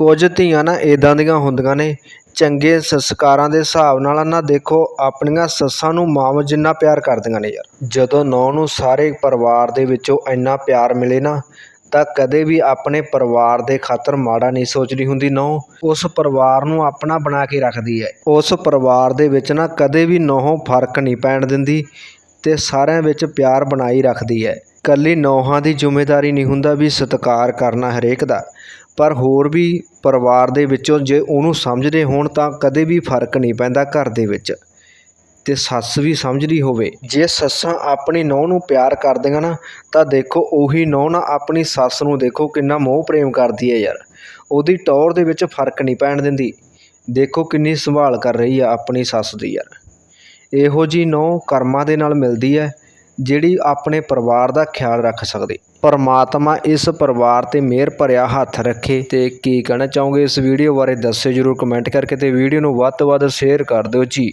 ਕੁਝ ਧੀਆਂ ਨਾ ਇੱਦਾਂ ਦੀਆਂ ਹੁੰਦੀਆਂ ਨੇ, ਚੰਗੇ ਸੰਸਕਾਰਾਂ ਦੇ ਹਿਸਾਬ ਨਾਲ ਨਾ ਦੇਖੋ ਆਪਣੀਆਂ ਸੱਸਾਂ ਨੂੰ ਮਾਂ ਜਿੰਨਾ ਪਿਆਰ ਕਰਦੀਆਂ ਨੇ ਯਾਰ। ਜਦੋਂ ਨੌਂ ਨੂੰ ਸਾਰੇ ਪਰਿਵਾਰ ਦੇ ਵਿੱਚੋਂ ਇੰਨਾ ਪਿਆਰ ਮਿਲੇ ਨਾ, ਤਾਂ ਕਦੇ ਵੀ ਆਪਣੇ ਪਰਿਵਾਰ ਦੇ ਖਾਤਰ ਮਾੜਾ ਨਹੀਂ ਸੋਚਦੀ ਹੁੰਦੀ ਨਹੁੰ ਉਸ ਪਰਿਵਾਰ ਨੂੰ ਆਪਣਾ ਬਣਾ ਕੇ ਰੱਖਦੀ ਹੈ ਉਸ ਪਰਿਵਾਰ ਦੇ ਵਿੱਚ ਨਾ ਕਦੇ ਵੀ ਨਹੁੰ ਫ਼ਰਕ ਨਹੀਂ ਪੈਣ ਦਿੰਦੀ। ਅਤੇ ਸਾਰਿਆਂ ਵਿੱਚ ਪਿਆਰ ਬਣਾਈ ਰੱਖਦੀ ਹੈ। ਇਕੱਲੀ ਨੌਹਾਂ ਦੀ ਜ਼ਿੰਮੇਵਾਰੀ ਨਹੀਂ ਹੁੰਦਾ ਵੀ ਸਤਿਕਾਰ ਕਰਨਾ ਹਰੇਕ ਦਾ। ਪਰ ਹੋਰ ਵੀ ਪਰਿਵਾਰ ਦੇ ਵਿੱਚੋਂ ਜੇ ਉਹਨੂੰ ਸਮਝਦੇ ਹੋਣ ਤਾਂ ਕਦੇ ਵੀ ਫ਼ਰਕ ਨਹੀਂ ਪੈਂਦਾ ਘਰ ਦੇ ਵਿੱਚ। ਤੇ ਸੱਸ ਵੀ ਸਮਝਦੀ ਹੋਵੇ, ਜੇ ਸੱਸਾਂ ਆਪਣੀ ਨੌਂ ਨੂੰ ਪਿਆਰ ਕਰਦੀਆਂ ਨਾ, ਤਾਂ ਦੇਖੋ ਉਹੀ ਨੌਂ ਨਾ ਆਪਣੀ ਸੱਸ ਨੂੰ ਦੇਖੋ ਕਿੰਨਾ ਮੋਹ ਪ੍ਰੇਮ ਕਰਦੀ ਹੈ ਯਾਰ। ਉਹਦੀ ਟੌਰ ਦੇ ਵਿੱਚ ਫ਼ਰਕ ਨਹੀਂ ਪੈਣ ਦਿੰਦੀ। ਦੇਖੋ ਕਿੰਨੀ ਸੰਭਾਲ ਕਰ ਰਹੀ ਆ ਆਪਣੀ ਸੱਸ ਦੀ ਯਾਰ। ਇਹੋ ਜਿਹੀ ਨੌਂ ਕਰਮਾਂ ਦੇ ਨਾਲ ਮਿਲਦੀ ਹੈ, ਜਿਹੜੀ ਆਪਣੇ ਪਰਿਵਾਰ ਦਾ ਖਿਆਲ ਰੱਖ ਸਕਦੇ। ਪਰਮਾਤਮਾ ਇਸ ਪਰਿਵਾਰ ਤੇ ਮਿਹਰ ਭਰਿਆ ਹੱਥ ਰੱਖੇ। ਤੇ ਕੀ ਕਹਿਣਾ ਚਾਹੋਗੇ ਇਸ ਵੀਡੀਓ ਬਾਰੇ, ਦੱਸਿਓ ਜਰੂਰ ਕਮੈਂਟ ਕਰਕੇ ਤੇ ਵੀਡੀਓ ਨੂੰ ਵੱਧ ਤੋਂ ਵੱਧ ਸ਼ੇਅਰ ਕਰ ਦਿਓ ਜੀ।